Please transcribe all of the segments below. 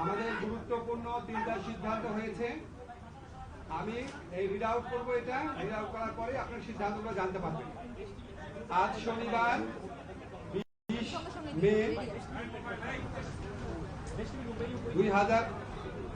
আমাদের গুরুত্বপূর্ণ তিনটা সিদ্ধান্ত হয়েছে। আমি এই রিড আউট করব এটা। রিড আউট করার পরে আপনার সিদ্ধান্তগুলো জানতে পারবেন। আজ শনিবার মে, দুই হাজার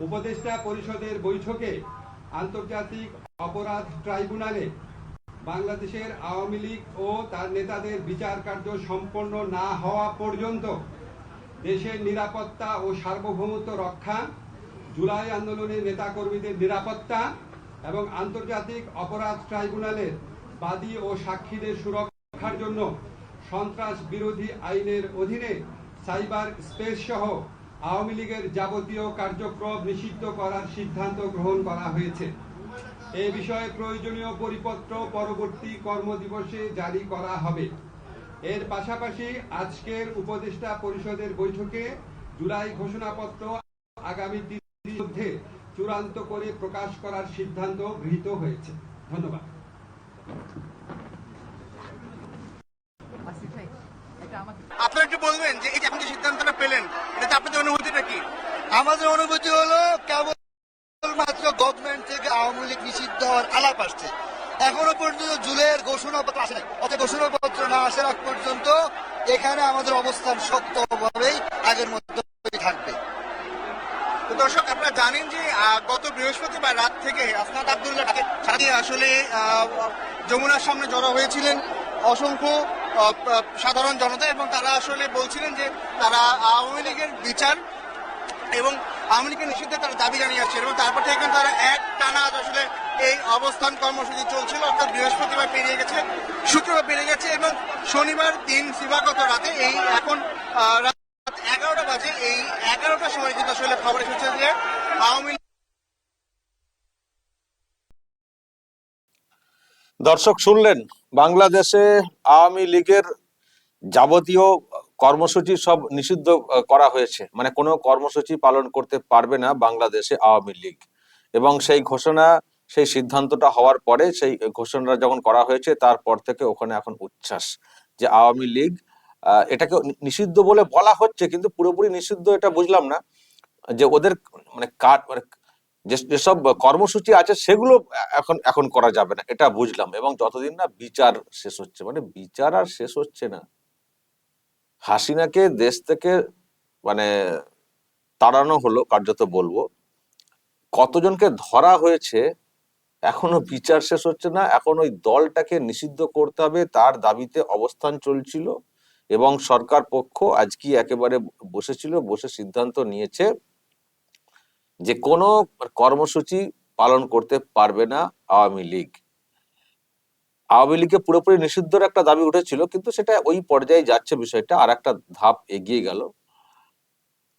উপদেষ্টা পরিষদের বৈঠকে আন্তর্জাতিক অপরাধ ট্রাইব্যুনালে বাংলাদেশের আওয়ামী লীগ ও তার নেতাদের বিচার কার্য সম্পন্ন না হওয়া পর্যন্ত দেশের নিরাপত্তা ও সার্বভৌমত্ব রক্ষা, জুলাই আন্দোলনের নেতাকর্মীদের নিরাপত্তা এবং আন্তর্জাতিক অপরাধ ট্রাইব্যুনালের বাদী ও সাক্ষীদের সুরক্ষার জন্য সন্ত্রাস বিরোধী আইনের অধীনে সাইবার স্পেস সহ আওয়ামী লীগের যাবতীয় কার্যক্রম নিষিদ্ধ করার সিদ্ধান্ত গ্রহণ করা হয়েছে। এ বিষয়ে প্রয়োজনীয় পরিপত্র পরবর্তী কর্মদিবসে জারি করা হবে। এর পাশাপাশি আজকের উপদেষ্টা পরিষদের বৈঠকে জুলাই ঘোষণাপত্র আগামী দিনের মধ্যে চূড়ান্ত করে প্রকাশ করার সিদ্ধান্ত গৃহীত হয়েছে। ধন্যবাদ। আপনারা একটু বলবেন যে পেলেন এটাতে আপনাদের অনুভূতিটা কি? আমাদের অনুভূতি হলো কেবল মাত্র গভর্নমেন্ট থেকে আওয়ামী লীগ নিষিদ্ধ হওয়ার আলাপ আসছে। এখনও পর্যন্ত জুলাইয়ের ঘোষণাপত্র আসে অর্থাৎ ঘোষণাপত্র না আসার আগ পর্যন্ত এখানে আমাদের অবস্থান শক্তভাবেই আগের মধ্যেই থাকবে। দর্শক আপনারা জানেন যে গত বৃহস্পতিবার রাত থেকে আসনাদ আবদুল্লাহ সাথে আসলে যমুনার সামনে জড়ো হয়েছিলেন। অসংখ্য সাধারণ জনতা এবং তারা আসলে বলছিলেন যে তারা আওয়ামী লীগের বিচার এবং আওয়ামী লীগের নিষিদ্ধে তারা দাবি জানিয়ে আসছে এবং তারপর থেকে কিন্তু তারা এক টানা আসলে এই অবস্থান কর্মসূচি চলছিল, অর্থাৎ বৃহস্পতিবার পেরিয়ে গেছে, শুক্রবার পেরিয়ে গেছে এবং শনিবার দিন দিবাগত রাতে এই এখন রাত এগারোটা বাজে, এই এগারোটার সময় কিন্তু আসলে খবর এসেছে যে আওয়ামী দর্শক শুনলেন, বাংলাদেশে আওয়ামী লীগের যাবতীয় কর্মসূচি সব নিষিদ্ধ করা হয়েছে। মানে কোনো কর্মসূচি পালন করতে পারবে না বাংলাদেশে আওয়ামী লীগ। এবং সেই ঘোষণা, সেই সিদ্ধান্তটা হওয়ার পরে সেই ঘোষণাটা যখন করা হয়েছে, তারপর থেকে ওখানে এখন উচ্ছ্বাস যে আওয়ামী লীগ এটাকে নিষিদ্ধ বলে বলা হচ্ছে, কিন্তু পুরোপুরি নিষিদ্ধ এটা বুঝলাম না। যে ওদের মানে কার মানে যেসব কর্মসূচি আছে সেগুলো এখন এখন করা যাবে না, এটা বুঝলাম। এবং যতদিন না বিচার শেষ হচ্ছে মানে বিচার আর শেষ হচ্ছে না। হাসিনাকে দেশ থেকে মানে তাড়ানো হলো, কার্যত বলব, কতজনকে ধরা হয়েছে, এখনও বিচার শেষ হচ্ছে না। এখন ওই দলটাকে নিষিদ্ধ করতে হবে, তার দাবিতে অবস্থান চলছিল। এবং সরকার পক্ষ আজকে একেবারে বসেছিল, বসে সিদ্ধান্ত নিয়েছে যে কোনো কর্মসূচি পালন করতে পারবে না আওয়ামী লীগ। আওয়ামী লীগে পুরোপুরি নিষিদ্ধর একটা দাবি উঠেছিল, কিন্তু সেটা ওই পর্যায়ে যাচ্ছে বিষয়টা আর একটা ধাপ এগিয়ে গেল।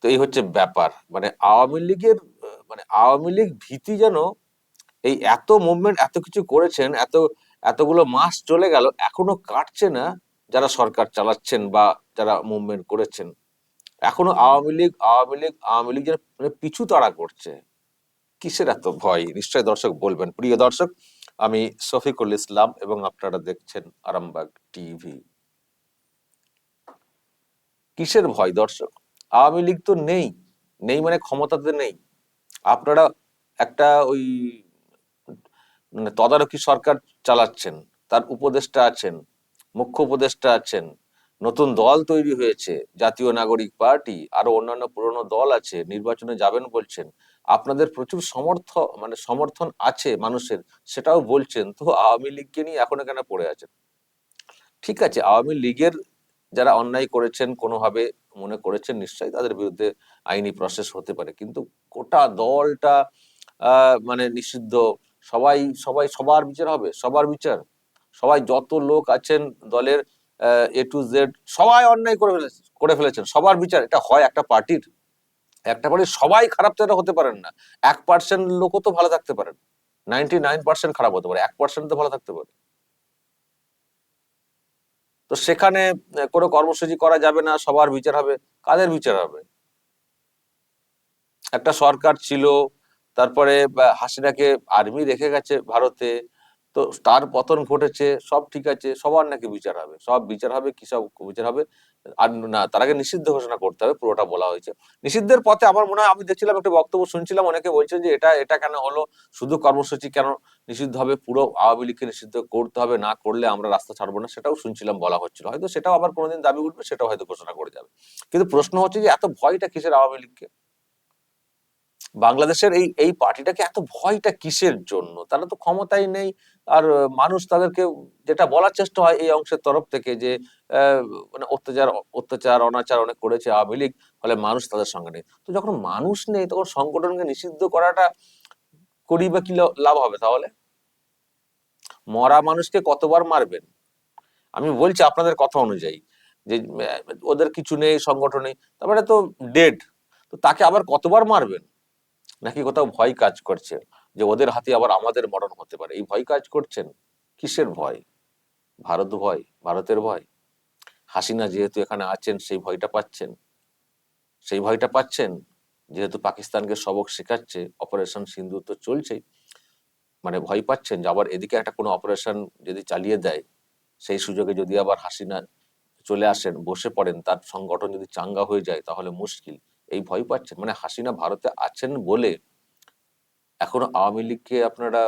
তো এই হচ্ছে ব্যাপার। মানে আওয়ামী লীগের মানে আওয়ামী লীগ ভীতি যেন এই এত মুভমেন্ট এত কিছু করেছেন, এত, এতগুলো মাস চলে গেল, এখনও কাটছে না যারা সরকার চালাচ্ছেন বা যারা মুভমেন্ট করেছেন। এখনও আওয়ামী লীগ আওয়ামী লীগ আওয়ামী লীগ যেন মানে পিছু তাড়া করছে। কিসের এত ভয়? নিশ্চয় দর্শক বলবেন। প্রিয় দর্শক আমি শফিকুল ইসলাম এবং আপনারা দেখছেন আরামবাগ টিভি। কিসের ভয় দর্শক? আওয়ামী লীগ তো নেই। নেই মানে ক্ষমতাতে নেই। আপনারা একটা ওই মানে তদারকি সরকার চালাচ্ছেন তার উপদেষ্টা আছেন মুখ্য উপদেষ্টা আছেন নতুন দল তৈরি হয়েছে, জাতীয় নাগরিক পার্টি, আরও অন্যান্য পুরনো দল আছে, নির্বাচনে যাবেন বলছেন। আপনাদের প্রচুর সমর্থ মানে সমর্থন আছে মানুষের, সেটাও বলছেন। তো আওয়ামী লীগকে নিয়ে এখনও কেন পড়ে আছেন? ঠিক আছে, আওয়ামী লীগের যারা অন্যায় করেছেন, কোনোভাবে মনে করেছেন, নিশ্চয়ই তাদের বিরুদ্ধে আইনি প্রসেস হতে পারে। কিন্তু গোটা দলটা মানে নিষিদ্ধ, সবাই সবাই সবার বিচার হবে, সবার বিচার। সবাই যত লোক আছেন দলের এ টু জেড সবাই অন্যায় করে ফেলেছে করে ফেলেছেন। সবার বিচার এটা হয় একটা পার্টির। একটা বাড়ির সবাই খারাপ তো এটা হতে পারেন না। এক পার্সেন্ট লোকও তো ভালো থাকতে পারেন। নাইনটি নাইন পার্সেন্ট খারাপ হতে পারে। এক পার্সেন্ট তো ভালো থাকতে পারে। তো সেখানে কোনো কর্মসূচি করা যাবে না। সবার বিচার হবে। কাদের বিচার হবে? একটা সরকার ছিল, তারপরে হাসিনাকে আর্মি রেখে গেছে ভারতে। তো তার পতন ঘটেছে, সব ঠিক আছে, সবার নাকি বিচার হবে। সব বিচার হবে, কি সব বিচার হবে, আর না, তার আগে নিষিদ্ধ ঘোষণা করতে হবে, পুরোটা বলা হয়েছে। নিষিদ্ধের পথে আমার মনে হয়, আমি দেখছিলাম একটা বক্তব্য শুনছিলাম, অনেকে বলছেন যে এটা এটা কেন হলো? শুধু কর্মসূচি কেন নিষিদ্ধ হবে? পুরো আওয়ামী লীগকে নিষিদ্ধ করতে হবে, না করলে আমরা রাস্তা ছাড়বো না, সেটাও শুনছিলাম, বলা হচ্ছিল। হয়তো সেটাও আবার কোনোদিন দাবি উঠবে, সেটাও হয়তো ঘোষণা করে যাবে। কিন্তু প্রশ্ন হচ্ছে যে এত ভয়টা কিসের আওয়ামী লীগকে? বাংলাদেশের এই এই পার্টিটাকে এত ভয়টা কিসের জন্য? তারা তো ক্ষমতাই নেই আর মানুষ তাদেরকে যেটা বলার চেষ্টা হয় এই অংশের তরফ থেকে যে মানে অত্যাচার অত্যাচার, অনাচার অনেক করেছে আওয়ামী লীগ, ফলে মানুষ তাদের সঙ্গে নেই। তো যখন মানুষ নেই, তখন সংগঠনকে নিষিদ্ধ করাটা করি বা কি লাভ হবে তাহলে? মরা মানুষকে কতবার মারবেন? আমি বলছি আপনাদের কথা অনুযায়ী যে ওদের কিছু নেই, সংগঠনে তারপরে তো ডেড তো তাকে আবার কতবার মারবেন? নাকি কোথাও ভয় কাজ করছে? যে ওদের হাতে আবার আমাদের মরণ হতে পারে। এই ভয় কাজ করছেন কিসের ভয়? ভারত ভয়? ভারতের ভয়? হাসিনা যেহেতু এখানে আছেন, সেই ভয়টা পাচ্ছেন? সেই ভয়টা পাচ্ছেন? যেহেতু পাকিস্তানকে সবক শেখাচ্ছে, অপারেশন সিন্ধু তো চলছেই। মানে ভয় পাচ্ছেন যে আবার এদিকে একটা কোনো অপারেশন যদি চালিয়ে দেয়, সেই সুযোগে যদি আবার হাসিনা চলে আসেন, বসে পড়েন, তার সংগঠন যদি চাঙ্গা হয়ে যায়, তাহলে মুশকিল। এই ভয় পাচ্ছেন? মানে হাসিনা ভারতে আছেন বলে এখনও আওয়ামী লীগকে আপনারা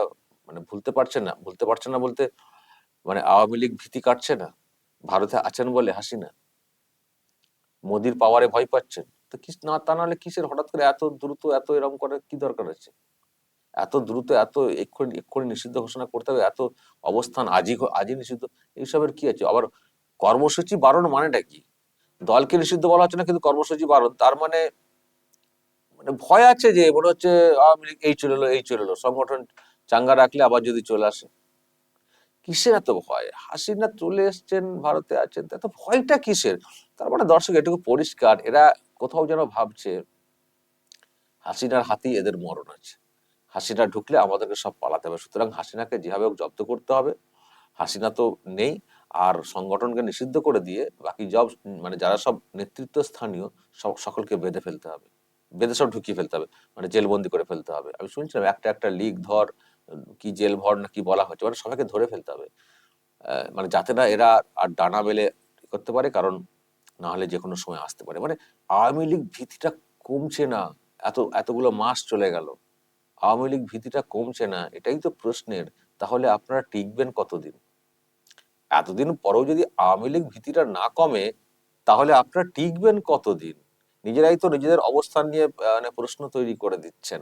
মানে ভুলতে পারছেন না, ভুলতে পারছেন না বলতে মানে আওয়ামী লীগ ভীতি কাটছে না? ভারতে আছেন বলে হাসিনা মোদির পাওয়ারে ভয় পাচ্ছেন? তো কি না, তা নাহলে কিসের? হঠাৎ করে এত দ্রুত, এত এরকম করার কি দরকার আছে? এত দ্রুত, এত এক্ষুনি এক্ষুনি নিষিদ্ধ ঘোষণা করতে হবে, এত অবস্থান আজই আজই নিষিদ্ধ, এইসবের কি আছে? আবার কর্মসূচি বারণ মানেটা কি? দলকে নিষিদ্ধ বলা হচ্ছে না, কিন্তু কর্মসূচি বারণ, তার মানে মানে ভয় আছে যে মনে হচ্ছে আওয়ামী লীগ এই চলে এলো, এই চলে এলো। সংগঠন চাঙ্গা রাখলে আবার যদি চলে আসে। কিসের এত ভয়? হাসিনা চলে এসছেন, ভারতে আছেন এত ভয়টা কিসের? তার মানে দর্শক, এটুকু পরিষ্কার, এরা কোথাও যেন ভাবছে হাসিনার হাতেই এদের মরণ আছে। হাসিনা ঢুকলে আমাদেরকে সব পালাতে হবে। সুতরাং হাসিনাকে যেভাবে জব্দ করতে হবে। হাসিনা তো নেই। আর সংগঠনকে নিষিদ্ধ করে দিয়ে বাকি জব মানে যারা সব নেতৃত্ব স্থানীয় সকলকে বেঁধে ফেলতে হবে। বেঁধে সব ঢুকিয়ে ফেলতে হবে মানে জেলবন্দি করে ফেলতে হবে। আমি শুনছিলাম একটা একটা লিগ ধর, কি জেল ভর না কি বলা হচ্ছে মানে সবাইকে ধরে ফেলতে হবে। মানে যাতে না এরা আর ডানা বেলে করতে পারে, কারণ না হলে যে কোনো সময় আসতে পারে। মানে আওয়ামী লীগ ভীতিটা কমছে না, এত, এতগুলো মাস চলে গেল। আওয়ামী লীগ ভীতিটা কমছে না, এটাই তো প্রশ্নের। তাহলে আপনারা টিকবেন কতদিন? এতদিন পরেও যদি আওয়ামী লীগ ভীতিটা না কমে, তাহলে আপনারা টিকবেন কতদিন? নিজেরাই তো নিজেদের অবস্থান নিয়ে মানে প্রশ্ন তৈরি করে দিচ্ছেন।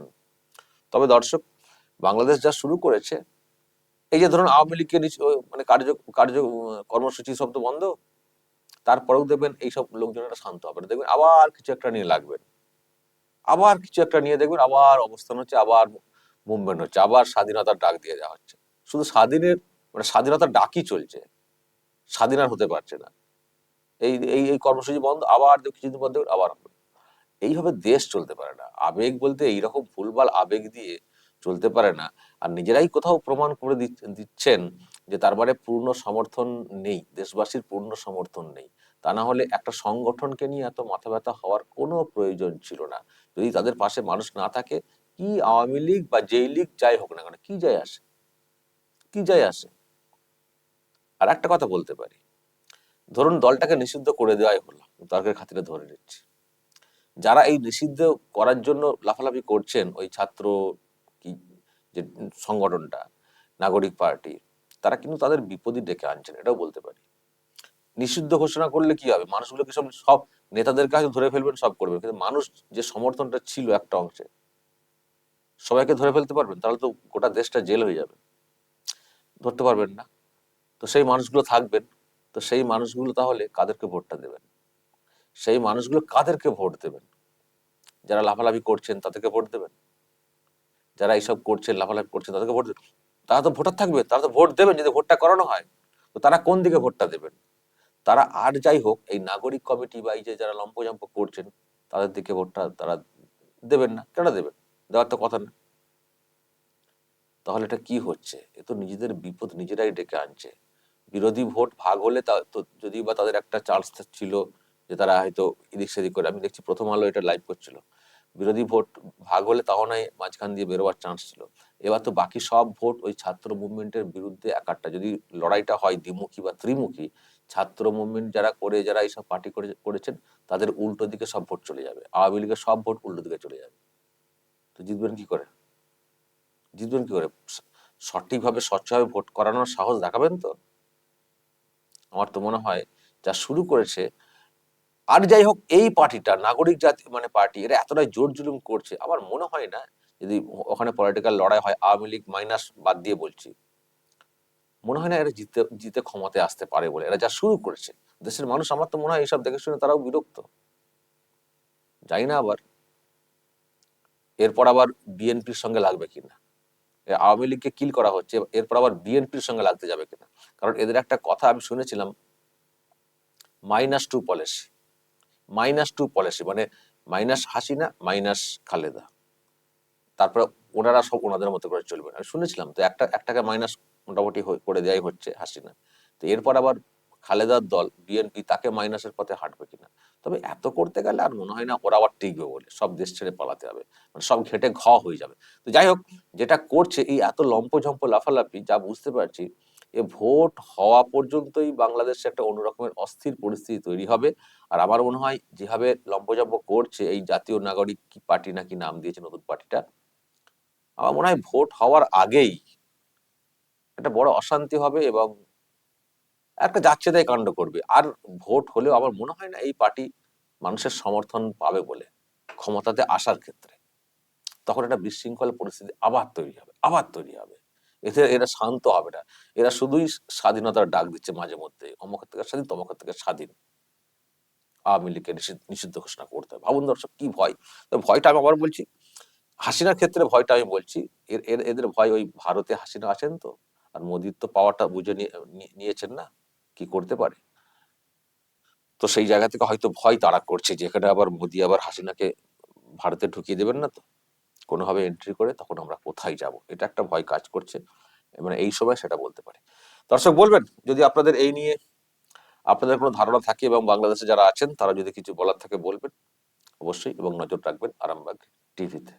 তবে দর্শক, বাংলাদেশ যা শুরু করেছে, এই যে ধরুন আওয়ামী লীগের মানে কার্য কার্য কর্মসূচি সব তো বন্ধ, তারপরেও দেখবেন এইসব লোকজনেরা শান্ত হবে না। দেখবেন আবার কিছু একটা নিয়ে লাগবেন আবার কিছু একটা নিয়ে দেখবেন আবার অবস্থান হচ্ছে, আবার মুভমেন্ট হচ্ছে, আবার স্বাধীনতার ডাক দিয়ে দেওয়া হচ্ছে। শুধু স্বাধীনের মানে স্বাধীনতার ডাকই চলছে, স্বাধীন আর হতে পারছে না। এই এই কর্মসূচি বন্ধ, আবার কিছুদিন পর আবার হবে। এইভাবে দেশ চলতে পারে না। আবেগ বলতে এইরকম ভুলভাল আবেগ দিয়ে চলতে পারে না। আর নিজেরাই কোথাও প্রমাণ করে দিচ- দিচ্ছেন যে তার মানে পূর্ণ সমর্থন নেই, দেশবাসীর পূর্ণ সমর্থন নেই। তা না হলে একটা সংগঠনকে নিয়ে এত মাথা ব্যথা হওয়ার কোনো প্রয়োজন ছিল না। যদি তাদের পাশে মানুষ না থাকে, কি আওয়ামী লীগ বা যেই লীগ যাই হোক না কেন, কি যায় আসে? কি যায় আসে? আর একটা কথা বলতে পারি। ধরুন দলটাকে নিষিদ্ধ করে দেওয়াই হলো, তর্কের খাতিরে ধরে নিচ্ছি। যারা এই নিষিদ্ধ করার জন্য লাফালাফি করছেন ওই ছাত্র কি যে সংগঠনটা, নাগরিক পার্টি, তারা কিন্তু তাদের বিপদই ডেকে আনছেন, এটাও বলতে পারি। নিষিদ্ধ ঘোষণা করলে কি হবে? মানুষগুলোকে সব সব নেতাদের কাছে ধরে ফেলবেন, সব করবেন, কিন্তু মানুষ যে সমর্থনটা ছিল একটা অংশে, সবাইকে ধরে ফেলতে পারবেন, তাহলে তো গোটা দেশটা জেল হয়ে যাবে। ধরতে পারবেন না। তো সেই মানুষগুলো থাকবেন, তো সেই মানুষগুলো তাহলে কাদেরকে ভোটটা দেবেন? সেই মানুষগুলো কাদেরকে ভোট দেবেন? যারা লাফালাফি করছেন তাদেরকে ভোট দেবেন? যারা এইসব করছেন, লাফালাফি করছেন তাদেরকে ভোট দেবেন? তারা তো ভোটার থাকবে, তারা তো ভোট দেবেন যদি ভোটটা করানো হয়। তো তারা কোন দিকে ভোটটা দেবেন? তারা আর যাই হোক, এই নাগরিক কমিটি বা এই যে যারা লম্পজম্প করছেন, তাদের দিকে ভোটটা তারা দেবেন না। কেন দেবেন? দেওয়ার তো কথা না। তাহলে এটা কি হচ্ছে? এ তো নিজেদের বিপদ নিজেরাই ডেকে আনছে। বিরোধী ভোট ভাগ হলে তা তো যদি বা তাদের একটা চান্স ছিল যে তারা হয়তো এদিক সেদিক করে, আমি দেখছি প্রথম আলো এটা লাইভ করছিল। বিরোধী ভোট ভাগ হলে তাও নয়, মাঝখান দিয়ে বেরোবার চান্স ছিল। এবার তো বাকি সব ভোট ওই ছাত্র মুভমেন্টের বিরুদ্ধে একাট্টা। যদি লড়াইটা হয় দ্বিমুখী বা ত্রিমুখী, ছাত্র মুভমেন্ট যারা করে, যারা এইসব পার্টি করে, করেছেন, তাদের উল্টো দিকে সব ভোট চলে যাবে। আওয়ামী লীগের সব ভোট উল্টো দিকে চলে যাবে। তো জিতবেন কি করে? জিতবেন কি করে? সঠিকভাবে, স্বচ্ছভাবে ভোট করানোর সাহস দেখাবেন তো? আমার তো মনে হয়, যা শুরু করেছে আর যাই হোক, এই পার্টিটা, নাগরিক জাতি মানে পার্টি, এরা এতটাই জোর জুলুম করছে। আমার মনে হয় না, যদি ওখানে পলিটিক্যাল লড়াই হয়, আওয়ামী লীগ মাইনাস বাদ দিয়ে বলছি, মনে হয় না এরা জিতে জিতে ক্ষমতায় আসতে পারে বলে। এরা যা শুরু করেছে, দেশের মানুষ আমার তো মনে হয় এইসব দেখে শুনে তারাও বিরক্ত। জানি না আবার, এরপর আবার বিএনপির সঙ্গে লাগবে কিনা? আওয়ামী লীগকে কিল করা হচ্ছে, এরপর আবার বিএনপির সঙ্গে লাগতে যাবে কিনা? কারণ এদের একটা কথা আমি শুনেছিলাম minus two policy minus two policy মানে মাইনাস হাসিনা, মাইনাস খালেদা। তারপরে ওনারা সব ওনাদের মতো করে চলবে। আমি শুনেছিলাম তো, একটা একটাকে মাইনাস মোটামুটি করে দেওয়াই হচ্ছে হাসিনা। তো এরপর আবার খালেদার দল, বিএনপি, তাকে মাইনাসের পথে হাঁটবে কিনা? তবে এত করতে গেলে আর মনে হয় না ওরা আবার টিকবে বলে। সব দেশ ছেড়ে পালাতে হবে। মানে সব ঘেটে ঘ হয়ে যাবে। তো যাই হোক, যেটা করছে, এই এত লম্পঝম্প, লাফালাফি, যা বুঝতে পারছি এ ভোট হওয়া পর্যন্তই বাংলাদেশে একটা অন্যরকমের অস্থির পরিস্থিতি তৈরি হবে। আর আমার মনে হয় যেভাবে লম্পঝম্প করছে এই জাতীয় নাগরিক কি পার্টি নাকি নাম দিয়েছে নতুন পার্টিটা, আমার মনে হয় ভোট হওয়ার আগেই একটা বড় অশান্তি হবে এবং একটা যাচ্ছে তাই কাণ্ড করবে। আর ভোট হলেও আমার মনে হয় না এই পার্টি মানুষের সমর্থন পাবে বলে ক্ষমতাতে আসার ক্ষেত্রে। তখন একটা বিশৃঙ্খল পরিস্থিতি আবার তৈরি হবে, আবার তৈরি হবে। এতে এরা শান্ত হবে না। এরা শুধুই স্বাধীনতার ডাক দিচ্ছে মাঝে মধ্যে। অমুক থেকে স্বাধীন তমুক থেকে স্বাধীন। আওয়ামী লীগকে নিষিদ্ধ ঘোষণা করতে হবে। ভাবুন দর্শক কি ভয়? তো ভয়টা আমি আবার বলছি হাসিনার ক্ষেত্রে ভয়টা আমি বলছি এর এর- এদের ভয় ওই ভারতে হাসিনা আছেন তো? আর মোদির তো পাওয়াটা বুঝে নিয়ে- নিয়ে- নিয়েছেন না? কি করতে পারে? তো সেই জায়গা থেকে হয়তো ভয় তারা করছে যেখানে আবার মোদি আবার হাসিনাকে ভারতে ঢুকিয়ে দেবেন না তো? কোনোভাবে এন্ট্রি করে তখন আমরা কোথায় যাব? এটা একটা ভয় কাজ করছে। মানে এই সময় সেটা বলতে পারে। দর্শক বলবেন, যদি আপনাদের এই নিয়ে আপনাদের কোনো ধারণা থাকে এবং বাংলাদেশে যারা আছেন, তারা যদি কিছু বলার থাকে বলবেন। অবশ্যই এবং নজর রাখবেন আরামবাগ টিভিতে।